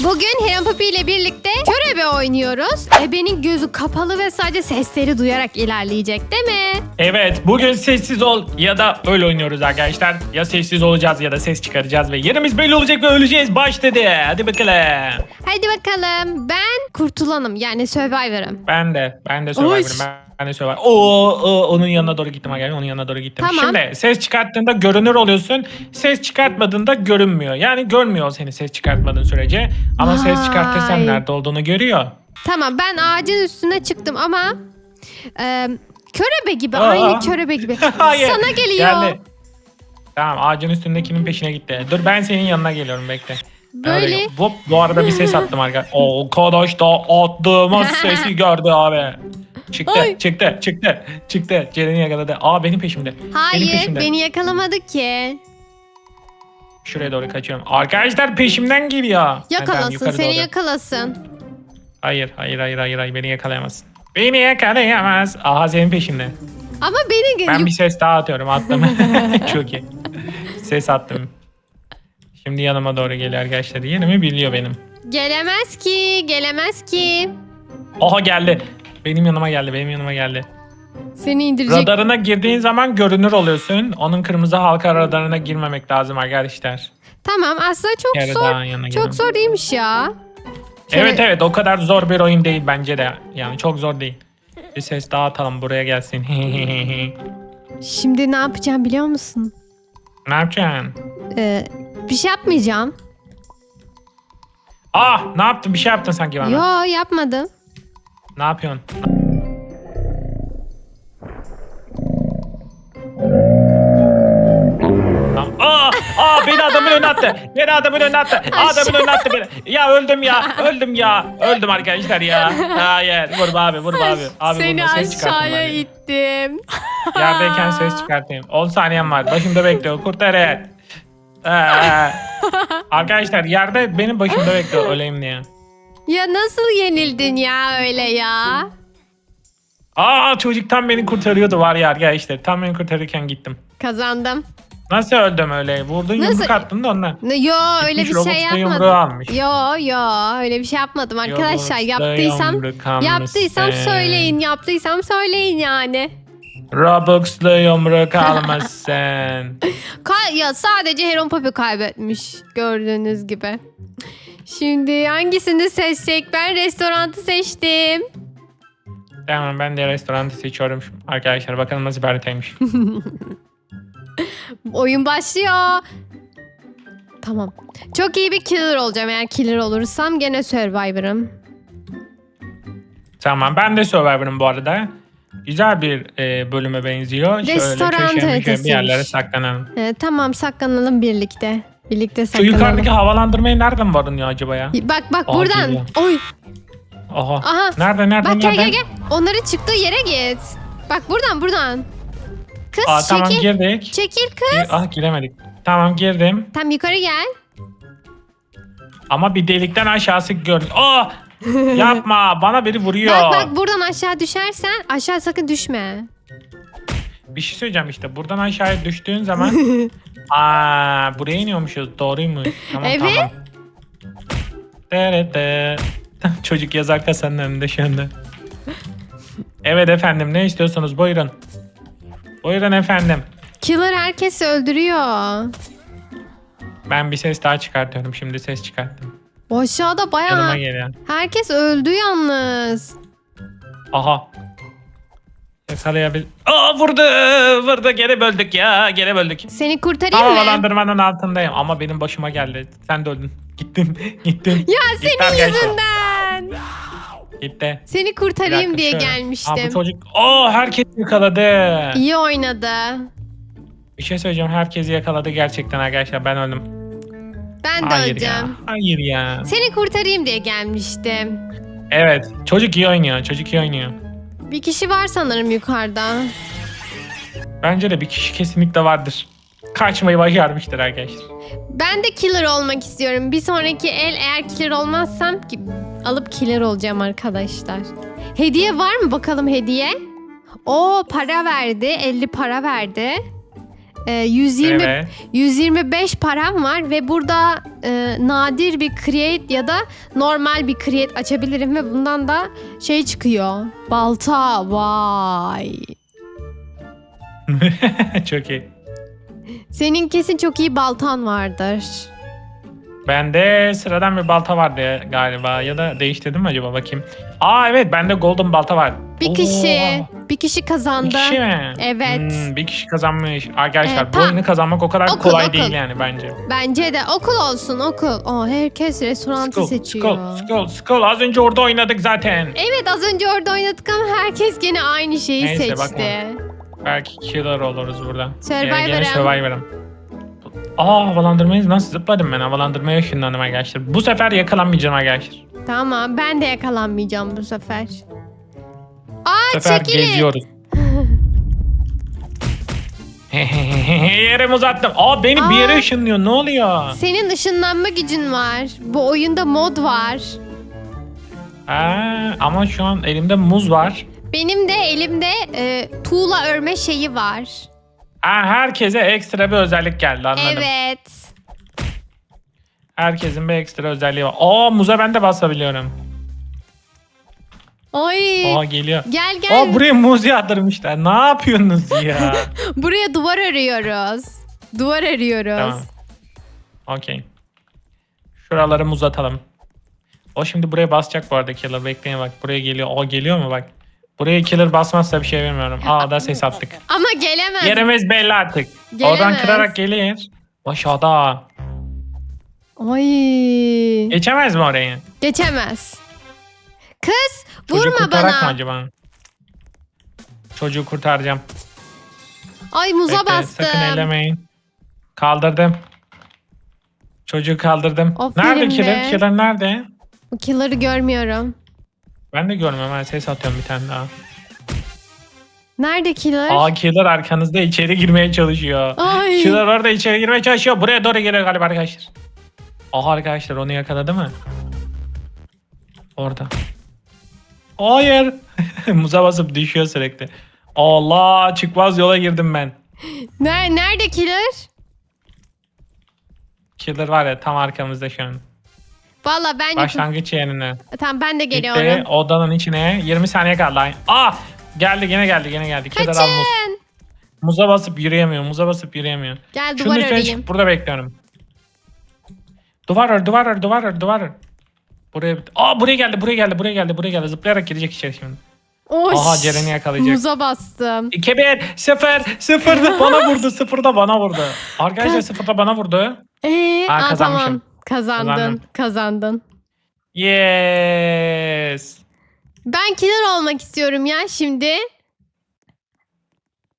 Bugün Helen Papi ile birlikte körebe oynuyoruz. Ebe'nin gözü kapalı ve sadece sesleri duyarak ilerleyecek değil mi? Evet bugün sessiz ol ya da öyle oynuyoruz arkadaşlar. Ya sessiz olacağız ya da ses çıkaracağız ve yerimiz belli olacak ve öleceğiz. Başladı. Hadi bakalım. Hadi bakalım. Ben kurtulanım yani Survivor'ım. Ben de. Ben de Oy. Survivor'ım. Ben, ben de Survivor. Oo, oo, onun yanına doğru gittim. Gel, onun yanına doğru gittim. Tamam. Şimdi ses çıkarttığında görünür oluyorsun. Ses çıkartmadığında görünmüyor. Yani görmüyor seni ses çıkartmadığın sürece. Ama ses Vay. çıkartırsan nerede olduğunu görüyor. Tamam ben ağacın üstüne çıktım ama e, körebe gibi Aa. aynı körebe gibi. Hayır. Sana geliyor. Geldi. Tamam ağacın üstündekinin peşine gitti. Dur ben senin yanına geliyorum bekle. Böyle- Öyle- Hop bu arada bir ses attım arkadaşlar. Arkadaş da attığımız sesi gördü abi. Çıktı, Ay. çıktı, çıktı, çıktı. Ceren'i yakaladı. Aa benim peşimde. benim Hayır peşimde. beni yakalamadı ki. Şuraya doğru kaçıyorum. Arkadaşlar peşimden geliyor. Yakalasın yukarı seni doğru. yakalasın. Hayır, hayır, hayır, hayır, hayır. Beni yakalayamazsın. Beni yakalayamaz. Aha senin peşimde. Ama beni Ben bir ses daha atıyorum attım. Çok iyi. Ses attım. Şimdi yanıma doğru geliyor arkadaşlar. Yerimi biliyor benim. gelemez ki gelemez ki. Oha geldi. Benim yanıma geldi. Benim yanıma geldi. Seni indirecek. Radarına girdiğin zaman görünür oluyorsun. Onun kırmızı halka radarına girmemek lazım arkadaşlar. Tamam aslında çok Yarı zor. yanına. Çok zor değilmiş ya. Evet evet o kadar zor bir oyun değil bence de. Yani çok zor değil. Bir ses daha atalım buraya gelsin. Şimdi ne yapacağım biliyor musun? ne yapacaksın? Ee, bir şey yapmayacağım. Ah ne yaptın? Bir şey yaptın sanki bana. Yo yapmadım. Ne yapıyorsun? Tamam. Aa, aa beni adamın önüne attı. Beni adamın önüne attı. Adamın önüne attı beni. Ya öldüm ya. Öldüm ya. Öldüm arkadaşlar ya. Hayır. Vurma abi. Vurma abi. Abi Seni vurma. Ses çıkartın aşağıya bari. ittim. Yerdeyken ses çıkartayım. 10 saniyem var. Başımda bekliyor. Kurtarın. Ee, arkadaşlar yerde benim başımda bekliyor. Öleyim diye. Ya nasıl yenildin ya öyle ya? Aa çocuk tam beni kurtarıyordu var ya arkadaşlar. Tam beni kurtarırken gittim. Kazandım. Nasıl öldüm öyle? Vurdun Nasıl? yumruk attın da ondan. Ne- Yo öyle bir şey yumruğu yapmadım. almış. Yo yo öyle bir şey yapmadım arkadaşlar. Yaptıysam yumruk yaptıysam söyleyin. Yaptıysam söyleyin yani. Robux'lu yumruk almışsın. Ka- ya sadece Heron Papi kaybetmiş gördüğünüz gibi. Şimdi hangisini seçsek? Ben restoranı seçtim. tamam ben de restoranı seçiyorum arkadaşlar. Bakalım nasıl bir haritaymış. Oyun başlıyor. Tamam. Çok iyi bir killer olacağım. Eğer killer olursam gene Survivor'ım. tamam ben de Survivor'ım bu arada. Güzel bir e, bölüme benziyor. Restoran Şöyle köşeye bir yerlere saklanalım. Ee, tamam saklanalım birlikte. Birlikte Şu saklanalım. yukarıdaki havalandırmayı nereden varınıyor acaba ya? Bak bak Aa, buradan. geliyor. Oy. Aha. Aha. Nerede nerede Bak gel nerede? gel gel. Onların çıktığı yere git. Bak buradan buradan. Kız Aa, çekil. tamam girdik. Çekil kız. Gir- Ah giremedik. Tamam girdim. Tam yukarı gel. Ama bir delikten aşağısı gördüm. Aa! Yapma bana biri vuruyor. Bak bak buradan aşağı düşersen aşağı sakın düşme. Bir şey söyleyeceğim işte. Buradan aşağıya düştüğün zaman Aa, buraya iniyormuşuz. Doğruymuş. Tamam Evet. tamam. Derede. Çocuk yazar kasanın önünde şu anda. Evet efendim ne istiyorsunuz buyurun. Buyurun efendim. Killer herkesi öldürüyor. Ben bir ses daha çıkartıyorum. Şimdi ses çıkarttım. O aşağıda Yanıma bayağı geliyor. herkes öldü yalnız. Aha. Yakalayabil... Aa vurdu. Vurdu. Geri böldük ya. Geri böldük. Seni kurtarayım mı? Havalandırmanın altındayım ama benim başıma geldi. Sen de öldün. Gittim. Gittim. Ya Gitti senin arkadaşlar. yüzünden. Gitti. Seni Bir kurtarayım dakika, diye şöyle. gelmiştim. Aa, bu çocuk... Aa herkes yakaladı. İyi oynadı. Bir şey söyleyeceğim. Herkesi yakaladı gerçekten arkadaşlar. Ben öldüm. Ben de Hayır öleceğim. ya. Hayır ya. Seni kurtarayım diye gelmiştim. Evet. Çocuk iyi oynuyor. Çocuk iyi oynuyor. Bir kişi var sanırım yukarıda. Bence de bir kişi kesinlikle vardır. Kaçmayı başarmıştır arkadaşlar. Ben de killer olmak istiyorum. Bir sonraki el eğer killer olmazsam ki- alıp killer olacağım arkadaşlar. Hediye var mı bakalım hediye? O para verdi. 50 para verdi. E, 120 Evet. 125 param var ve burada e, nadir bir create ya da normal bir create açabilirim ve bundan da şey çıkıyor. Balta. Vay. Çok iyi. Senin kesin çok iyi baltan vardır. Bende sıradan bir balta vardı galiba ya da değiştirdim mi acaba bakayım. Aa evet bende golden balta var. Bir kişi, Oo, bir kişi kazandı. Bir kişi mi? Evet. Hmm, bir kişi kazanmış. Arkadaşlar Evet, bu oyunu kazanmak o kadar Okul, kolay okul. değil yani bence. Bence de okul olsun okul. Aa, herkes restorantı School, seçiyor. school, school, school. Az önce orada oynadık zaten. Evet az önce orada oynadık ama herkes gene aynı şeyi Neyse, seçti. bakma. Belki killer oluruz burada. Survivor'ım. Ee, Survivor'ım. Aa havalandırmayı nasıl zıpladım ben havalandırmaya ışınlandım arkadaşlar. Bu sefer yakalanmayacağım arkadaşlar. Tamam ben de yakalanmayacağım bu sefer. Aa Bu sefer çekilin. geziyoruz. Yerim uzattım. Aa beni bir yere Aa. ışınlıyor. Ne oluyor? Senin ışınlanma gücün var. Bu oyunda mod var. Aa, ama şu an elimde muz var. Benim de elimde e, tuğla örme şeyi var. Aa, herkese ekstra bir özellik geldi anladım. Evet. Herkesin bir ekstra özelliği var. Aa muza ben de basabiliyorum. Ay. Aa geliyor. Gel gel. Aa buraya muz yağdırmışlar. Ne yapıyorsunuz ya? Buraya duvar örüyoruz. Duvar örüyoruz. tamam. Okey. Şuraları muz atalım. O şimdi buraya basacak bu arada killer. Bekleyin bak. Buraya geliyor. O geliyor mu bak. Buraya killer basmazsa bir şey bilmiyorum. Aa da ses attık. Ama gelemez. Yerimiz belli artık. Gelemez. Oradan kırarak gelir. Aşağıda. Ay. Geçemez mi orayı? Geçemez. Kız Çocuğu vurma kurtarak mı bana. acaba? Çocuğu kurtaracağım. Ay muza Bekle, bastım. sakın ellemeyin. Kaldırdım. Çocuğu kaldırdım. Aferin nerede be. killer? Killer nerede? Killer'ı görmüyorum. Ben de görmüyorum. Ben ses atıyorum bir tane daha. Nerede killer? Aa killer arkanızda içeri girmeye çalışıyor. Ay. Killer orada içeri girmeye çalışıyor. Buraya doğru geliyor galiba arkadaşlar. Aha arkadaşlar onu yakaladı mı? Orada. Hayır. Muza basıp düşüyor sürekli. Allah çıkmaz yola girdim ben. Ner nerede killer? Killer var ya tam arkamızda şu an. Valla ben Başlangıç yerine. Tamam ben de Gitti geliyorum. odanın içine 20 saniye kaldı. Aa geldi gene geldi gene geldi. Killer al muz. Kaçın. Muza basıp yürüyemiyor. Muza basıp yürüyemiyor. Gel Şunun duvar üstüne öreyim. çık burada bekliyorum. Duvar ör, duvar ör, duvar ör, duvar ör. Buraya, aa buraya geldi, buraya geldi, buraya geldi, buraya geldi. Zıplayarak girecek içeri şimdi. Oş. Aha, Ceren'i yakalayacak. Muza bastım. 2 1 0 0 da bana vurdu, 0 da bana vurdu. Arkadaşlar 0 da bana vurdu. Ee, Aa, aa, kazanmışım. tamam. Kazandın. Kazandım. Kazandın. Yes. Ben killer olmak istiyorum ya şimdi.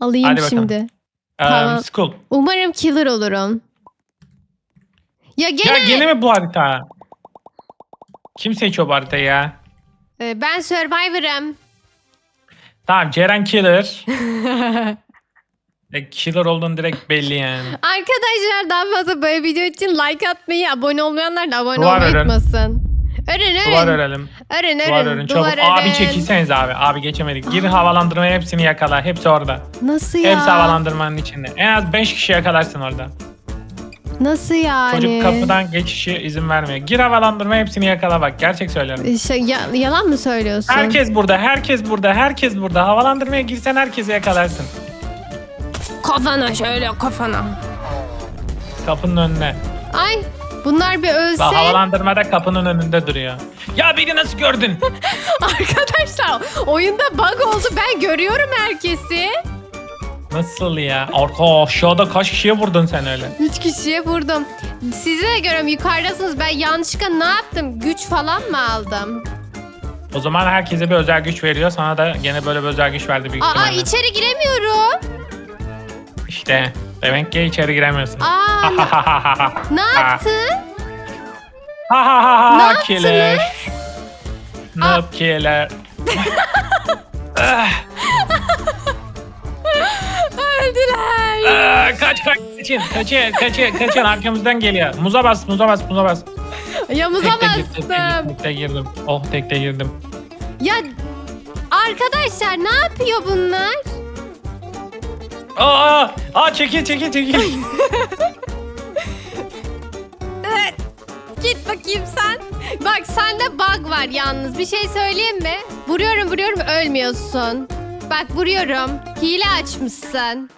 Alayım Hadi bakalım. şimdi. Um, Tamam. school. Umarım killer olurum. Ya gene Ya gene mi bu harita? Kim seçiyor bu haritayı ya? Ee, ben Survivor'ım. Tamam Ceren Killer. E, killer olduğun direkt belli yani. Arkadaşlar daha fazla böyle video için like atmayı, abone olmayanlar da abone Duvar olmayı örün. unutmasın. Örün örün. Duvar örelim. Örün örün. Duvar örün çabuk. Abi çekilseniz abi. Abi geçemedik. Gir havalandırmaya hepsini yakala. Hepsi orada. Nasıl ya? Hepsi havalandırmanın içinde. En az 5 kişi yakalarsın orada. Nasıl yani? Çocuk kapıdan geçişe izin vermiyor. Gir havalandırma hepsini yakala bak. Gerçek söylüyorum. Şey, ya- yalan mı söylüyorsun? Herkes burada, herkes burada, herkes burada. Havalandırmaya girsen herkesi yakalarsın. Kafana şöyle kafana. Kapının önüne. Ay bunlar bir ölse. Bak havalandırmada kapının önünde duruyor. Ya beni nasıl gördün? Arkadaşlar oyunda bug oldu. Ben görüyorum herkesi. Nasıl ya? Arka aşağıda kaç kişiye vurdun sen öyle? Üç kişiye vurdum. Size de görüyorum yukarıdasınız. Ben yanlışlıkla ne yaptım? Güç falan mı aldım? O zaman herkese bir özel güç veriyor. Sana da gene böyle bir özel güç verdi büyük Aa ihtimalle. içeri giremiyorum. İşte demek ki içeri giremiyorsun. Aa ne yaptın? Ha ha ha ha Ne ha yaptınız? killer. Noob killer. Öldüler. Aa, kaç kaç kaçın kaçın kaçın kaçın arkamızdan geliyor. Muza bas muza bas muza bas. Yamuza Tekte girdim, tekte bastım. girdim, tekte girdim. Oh tekte girdim. Ya arkadaşlar ne yapıyor bunlar? Aa, aa çekil çekil çekil. Git bakayım sen. Bak sende bug var yalnız. Bir şey söyleyeyim mi? Vuruyorum vuruyorum ölmüyorsun. Bak vuruyorum. Hile açmışsın.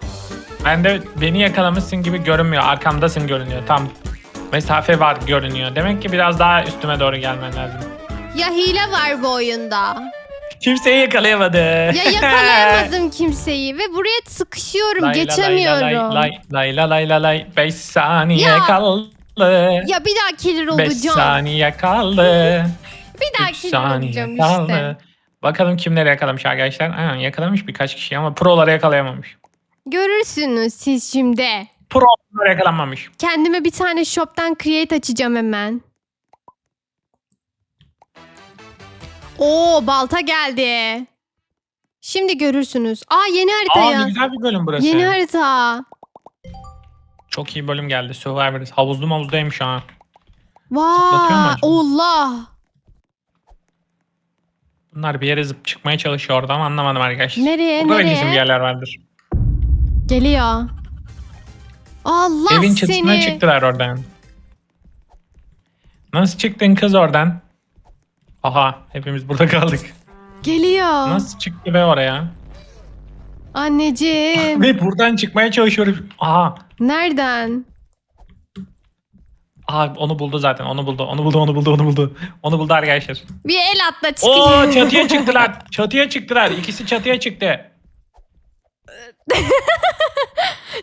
ben de beni yakalamışsın gibi görünmüyor. Arkamdasın görünüyor. Tam mesafe var görünüyor. Demek ki biraz daha üstüme doğru gelmen lazım. Ya hile var bu oyunda. Kimseyi yakalayamadı. Ya yakalayamadım kimseyi ve buraya sıkışıyorum. Lay la geçemiyorum. Lay lay lay lay lay lay. 5 saniye Ya. kaldı. Ya bir daha killer 5 olacağım. saniye kaldı. Bir daha 3 killer olacağım saniye işte. kaldı. Bakalım kimleri yakalamış arkadaşlar. Aynen yakalamış birkaç kişi ama proları yakalayamamış. Görürsünüz siz şimdi. Prolar yakalanmamış. Kendime bir tane shop'tan create açacağım hemen. Oo balta geldi. Şimdi görürsünüz. Aa yeni harita Aa ya. ne güzel bir bölüm burası. Yeni harita. Çok iyi bölüm geldi. Survivors. Havuzlu mavuzdaymış ha. Vay Zıplatıyor mu acaba? Allah. Bunlar bir yere zıp çıkmaya çalışıyor orada ama anlamadım arkadaşlar. Nereye Burada da nereye? kesin bir yerler vardır. Geliyor. Allah Evin çatısına seni. çıktılar oradan. Nasıl çıktın kız oradan? Aha hepimiz burada kaldık. Geliyor. Nasıl çıktı be oraya? Anneciğim. Ve buradan çıkmaya çalışıyoruz. Aha. Nereden? Aha onu buldu zaten. Onu buldu. Onu buldu. Onu buldu. Onu buldu. Onu buldu arkadaşlar. Bir el atla Oo çıkıyor. çatıya çıktılar. Çatıya çıktılar. İkisi çatıya çıktı.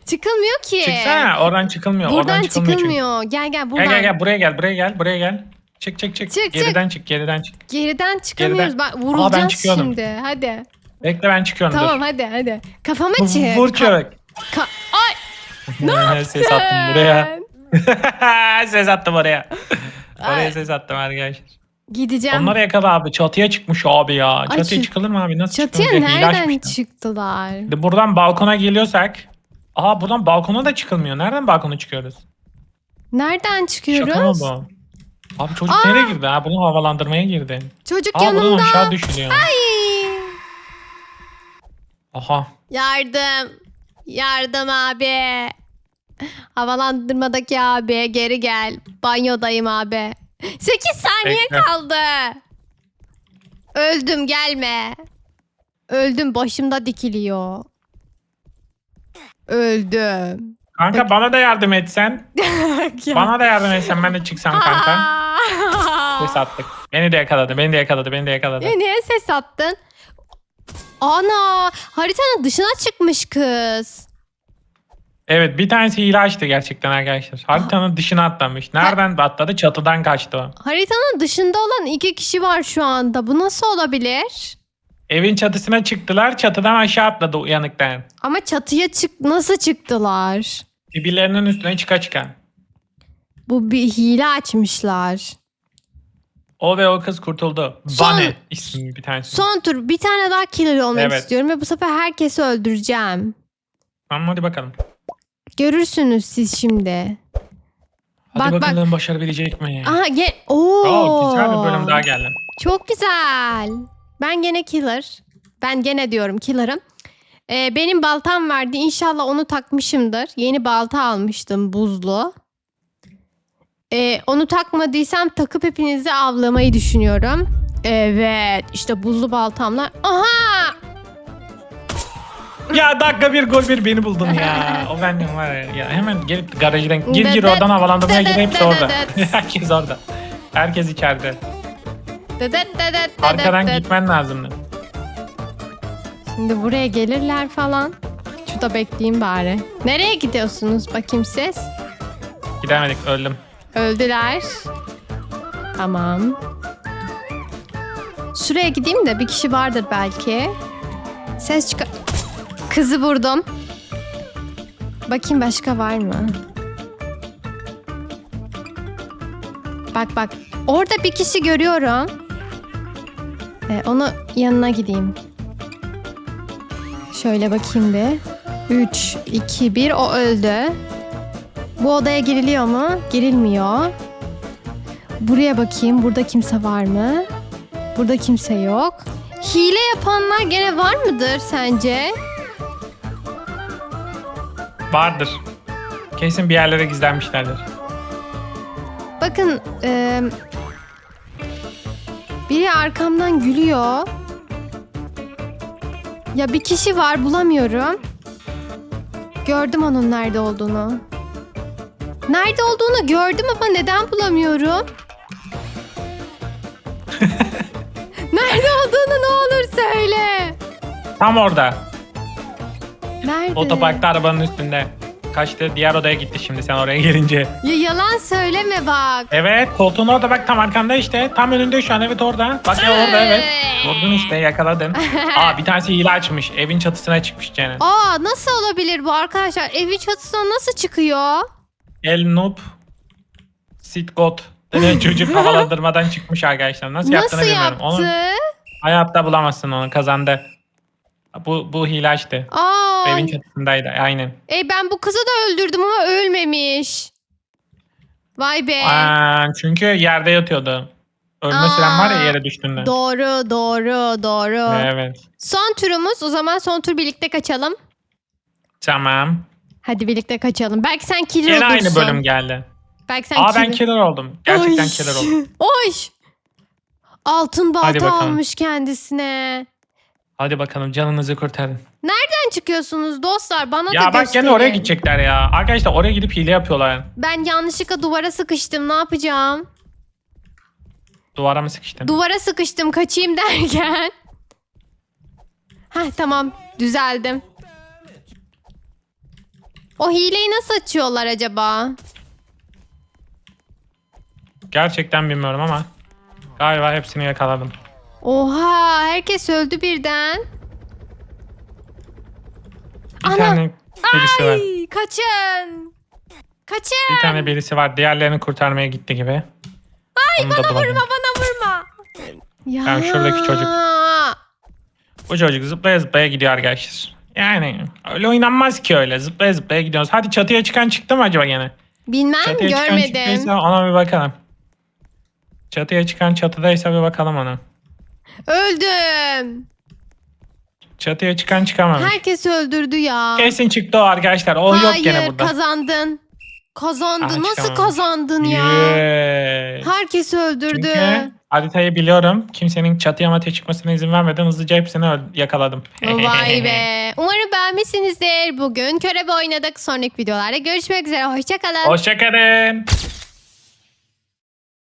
Çıkılmıyor ki. Çıksana. Oradan çıkılmıyor. Buradan Oradan çıkılmıyor. çıkılmıyor. Gel gel buradan. Gel gel gel buraya gel. Buraya gel. Buraya gel. Çık çık çık. Çık, geriden çık. Geriden çık. Geriden çıkamıyoruz. Geriden. Bak vurulacağız çıkıyordum. şimdi. Hadi. Bekle ben çıkıyorum. Tamam dur. hadi hadi. Kafama çık. Vur Ka- çabuk. ka- Ay. ses attım buraya. Ben ses attım oraya. Ay. Oraya ses attım arkadaşlar. Gideceğim. Onları yakala abi. Çatıya çıkmış abi ya. Ay, Çatıya çı- çıkılır mı abi? Nasıl Çatıya nereden çıktılar? Şimdi Buradan balkona geliyorsak. Aa buradan balkona da çıkılmıyor. Nereden balkona çıkıyoruz? Nereden Şaka mı çıkıyoruz? bu? Abi çocuk Aa! nereye girdi? Ha bunu havalandırmaya girdi. Çocuk Aa yanımda. aşağı düşülüyor. Ay. Aha. Yardım. Yardım abi. Havalandırmadaki abi geri gel. Banyodayım abi. 8 saniye Bekle. kaldı. Öldüm gelme. Öldüm başımda dikiliyor. Öldüm. Kanka bana da yardım etsen. Ya. Bana da yardım etsen ben de çıksam kanka. Ses attık. Beni de yakaladı. Beni de yakaladı. Beni de yakaladı. Ya niye ses attın? Ana haritanın dışına çıkmış kız. Evet bir tanesi hile açtı gerçekten arkadaşlar. Haritanın dışına atlamış. Nereden atladı? Çatıdan kaçtı o. Haritanın dışında olan iki kişi var şu anda. Bu nasıl olabilir? Evin çatısına çıktılar. Çatıdan aşağı atladı uyanıktan. Ama çatıya çık nasıl çıktılar? Birbirlerinin üstüne çıka çıka. Bu bir hile açmışlar. O ve o kız kurtuldu. Son- ismi bir tanesi. Son tur bir tane daha killer olmak Evet. istiyorum ve bu sefer herkesi öldüreceğim. Tamam hadi bakalım. Görürsünüz siz şimdi. Hadi Bak, bak. bakalım başarabilecek mi? Aha gel. Oo. Oo, güzel bir bölüm daha geldi. Çok güzel. Ben gene killer. Ben gene diyorum killer'ım. Ee, benim baltam vardı. İnşallah onu takmışımdır. Yeni balta almıştım buzlu. Ee, onu takmadıysam takıp hepinizi avlamayı düşünüyorum. Evet. işte buzlu baltamla. Aha! Ya dakika bir gol bir beni buldun ya. O bendim var ya. ya hemen gelip garajdan gir gir oradan havalandırmaya gir hepsi orada. Herkes orada. Herkes içeride. Arkadan gitmen lazımdı. Şimdi buraya gelirler falan. Şurada bekleyeyim bari. Nereye gidiyorsunuz bakayım siz? Gidemedik öldüm. Öldüler. Tamam. Şuraya gideyim de bir kişi vardır belki. Ses çıkar. Kızı vurdum. Bakayım başka var mı? Bak bak. Orada bir kişi görüyorum. Ee, onu yanına gideyim. Şöyle bakayım bir. 3, 2, 1 o öldü. Bu odaya giriliyor mu? Girilmiyor. Buraya bakayım. Burada kimse var mı? Burada kimse yok. Hile yapanlar gene var mıdır sence? Vardır. Kesin bir yerlere gizlenmişlerdir. Bakın e, biri arkamdan gülüyor. Ya bir kişi var bulamıyorum. Gördüm onun nerede olduğunu. Nerede olduğunu gördüm ama neden bulamıyorum? nerede olduğunu ne olur söyle. Tam orada. Nerede? Otoparkta arabanın üstünde. Kaçtı diğer odaya gitti şimdi sen oraya gelince. Ya yalan söyleme bak. Evet koltuğun orada bak tam arkanda işte. Tam önünde şu an evet orada. Bak ya orada evet. Vurdun işte yakaladın. Aa bir tanesi hile açmış. Evin çatısına çıkmış Cene. Aa nasıl olabilir bu arkadaşlar? Evin çatısına nasıl çıkıyor? El noob. Sit god. Denen çocuk havalandırmadan çıkmış arkadaşlar. Nasıl, yaptığını Nasıl bilmiyorum. yaptı? Onu hayatta bulamazsın onu kazandı. Bu bu hile açtı. Aa, Evin çatısındaydı aynen. e ben bu kızı da öldürdüm ama ölmemiş. Vay be. Aa, çünkü yerde yatıyordu. Ölme Aa, süren var ya yere düştüğünde. Doğru, doğru, doğru. Evet. Son turumuz. O zaman son tur birlikte kaçalım. Tamam. Hadi birlikte kaçalım. Belki sen killer Yine olursun. aynı bölüm geldi. Belki sen Aa ben killer oldum. Gerçekten Oy. killer oldum. Oy. Altın balta bakalım. almış kendisine. Hadi bakalım canınızı kurtarın. Nereden çıkıyorsunuz dostlar? Bana da Ya bak gene gösterin. oraya gidecekler ya. Arkadaşlar oraya gidip hile yapıyorlar. Ben yanlışlıkla duvara sıkıştım. Ne yapacağım? Duvara mı sıkıştın? Duvara sıkıştım kaçayım derken. Heh tamam düzeldim. O hileyi nasıl açıyorlar acaba? Gerçekten bilmiyorum ama galiba hepsini yakaladım. Oha herkes öldü birden. Bir Ana. tane birisi var. Ay, kaçın. Kaçın. Bir tane birisi var. Diğerlerini kurtarmaya gitti gibi. Ay bana Vurma bana vurma. Ya. Tamam, şuradaki çocuk. Bu çocuk zıplaya zıplaya gidiyor arkadaşlar. Yani öyle oynanmaz ki öyle. Zıplaya zıplaya gidiyoruz. Hadi çatıya çıkan çıktı mı acaba gene? Bilmem Çatıya çıkan görmedim. çıktıysa ona bir bakalım. Çatıya çıkan çatıdaysa bir bakalım ona. Öldüm. Çatıya çıkan çıkamamış. Herkes öldürdü ya. Kesin çıktı o arkadaşlar. O yok gene Hayır burada. kazandın. Kazandın. Aa, Nasıl kazandın ya? Yes. Herkes öldürdü. Çünkü haritayı biliyorum. Kimsenin çatıya mataya çıkmasına izin vermeden hızlıca hepsini öl- yakaladım. Vay be. Umarım beğenmişsinizdir. Bugün körebe oynadık. Sonraki videolarda görüşmek üzere. Hoşçakalın. Hoşçakalın.